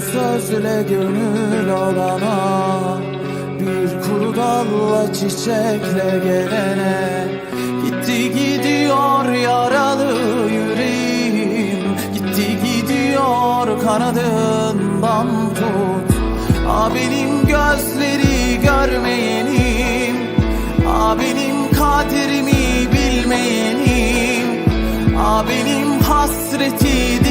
sözle gönül alana Bir kuru dalla çiçekle gelene. Gitti gidiyor yaralı yüreğim Gitti gidiyor kanadından tut A benim gözleri görmeyenim A benim kaderimi bilmeyenim. A benim hasreti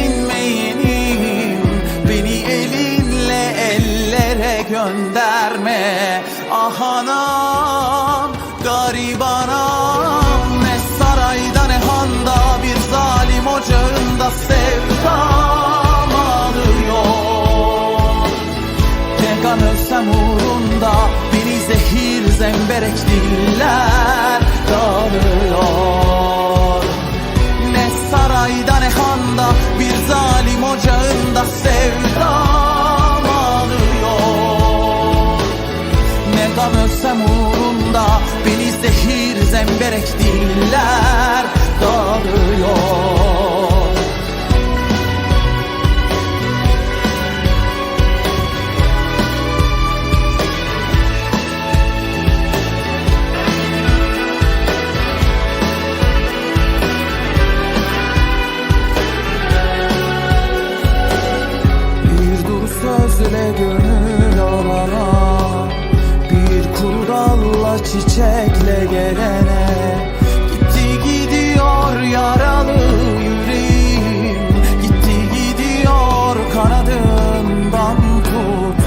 gönderme. Ah anam garip Ne sarayda ne handa bir zalim ocağında sevdam ağlıyor ne gam ölsem uğrunda Beni zehir zemberek diller dağılıyor Ne gam çiçekle gelene. Gitti gidiyor yaralı yüreğim. Gitti gidiyor kanadından tut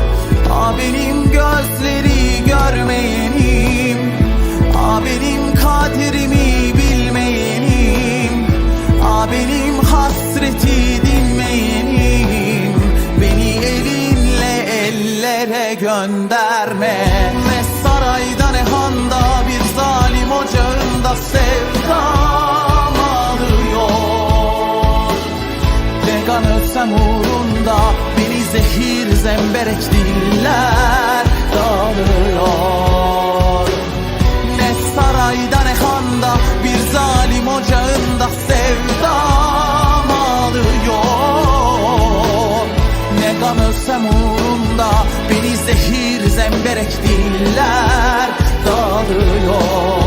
A benim gözleri görmeyenim. A benim kaderimi bilmeyenim. A benim hasreti dinmeyenim. Beni elinle ellere gönderme sevdam ağlıyor. Ne gam ölsem uğrunda Beni zehir zemberek diller dağılıyor. Ne sarayda ne handa Bir zalim ocağında sevdam ağlıyor. Ne gam ölsem uğrunda Beni zehir zemberek diller dağılıyor